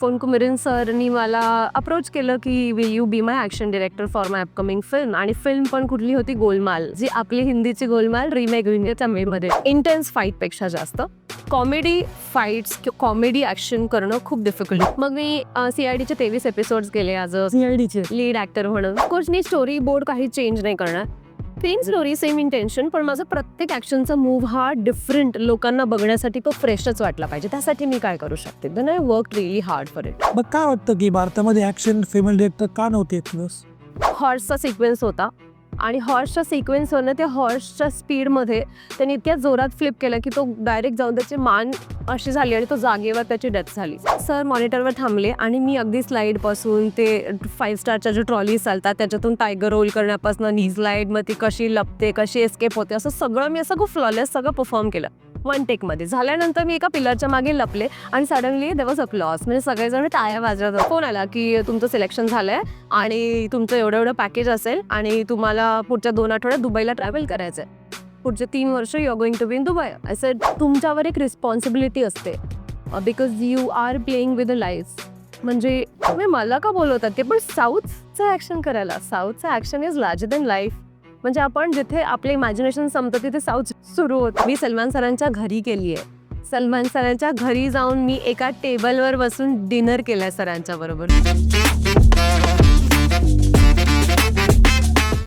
Phone coumarin सरनी मला approach केलं की will you be my action director for my upcoming film आणि film पण कुठली होती? गोलमाल. जी आपली हिंदीची गोलमाल रिमेक होईल तमिळमध्ये इंटेन्स फाईटपेक्षा जास्त. कॉमेडी फाईट्स कॉमेडी ॲक्शन करणं खूप डिफिकल्ट मग मी सी आय डीचे तेवीस एपिसोड्स गेले ॲज अ सीआयडीचे लीड ॲक्टर म्हणून कोर्स मी स्टोरी बोर्ड काही चेंज नाही करणार. सेम स्टोरी सेम इंटेन्शन पण माझा प्रत्येक ॲक्शनचा मूव्ह हा डिफरंट लोकांना बघण्यासाठी तो फ्रेशच वाटला पाहिजे. त्यासाठी मी काय करू शकते? Then I work really hard for it मग काय वाटतं की भारतामध्ये ऍक्शन फिमेल डिरेक्टर का नव्हते हॉर्सचा सिक्वेन्स होता. आणि हॉर्सच्या सिक्वेन्सवरनं त्या हॉर्सच्या स्पीडमध्ये त्यांनी इतक्या जोरात फ्लिप केलं की तो डायरेक्ट जाऊन त्याची मान अशी झाली आणि तो जागेवर त्याची डेथ झाली. सर मॉनिटरवर थांबले आणि मी अगदी स्लाईडपासून ते फाईव्ह स्टारच्या जे ट्रॉलीज चालतात त्याच्यातून टायगर रोल करण्यापासून नी स्लाईड मग ती कशी लपते कशी एस्केप होते असं सगळं मी असं खूप फ्लॉलेस सगळं परफॉर्म केलं. वन टेकमध्ये झाल्यानंतर मी एका पिलरच्या मागे लपले आणि सडनली देव वॉज अप्लॉस म्हणजे सगळेजण टाळ्या वाजवत फोन आला की तुमचं सिलेक्शन झालं आहे आणि तुमचं एवढं एवढं पॅकेज असेल आणि तुम्हाला पुढच्या दोन आठवड्यात दुबईला ट्रॅव्हल करायचं आहे पुढचे तीन वर्ष you are going to be in Dubai असं तुमच्यावर एक रिस्पॉन्सिबिलिटी असते. Because you are playing with a life म्हणजे तुम्ही मला का बोलवतात? ते पण साऊथचं ॲक्शन करायला. साऊथचं action is larger than life म्हणजे आपण जिथे आपले इमॅजिनेशन संपतं तिथे साऊथ सुरू होतं. मी सलमान सरांच्या घरी केली आहे सलमान सरांच्या घरी जाऊन मी एका टेबलवर बसून डिनर केलाय सरांच्या बरोबर.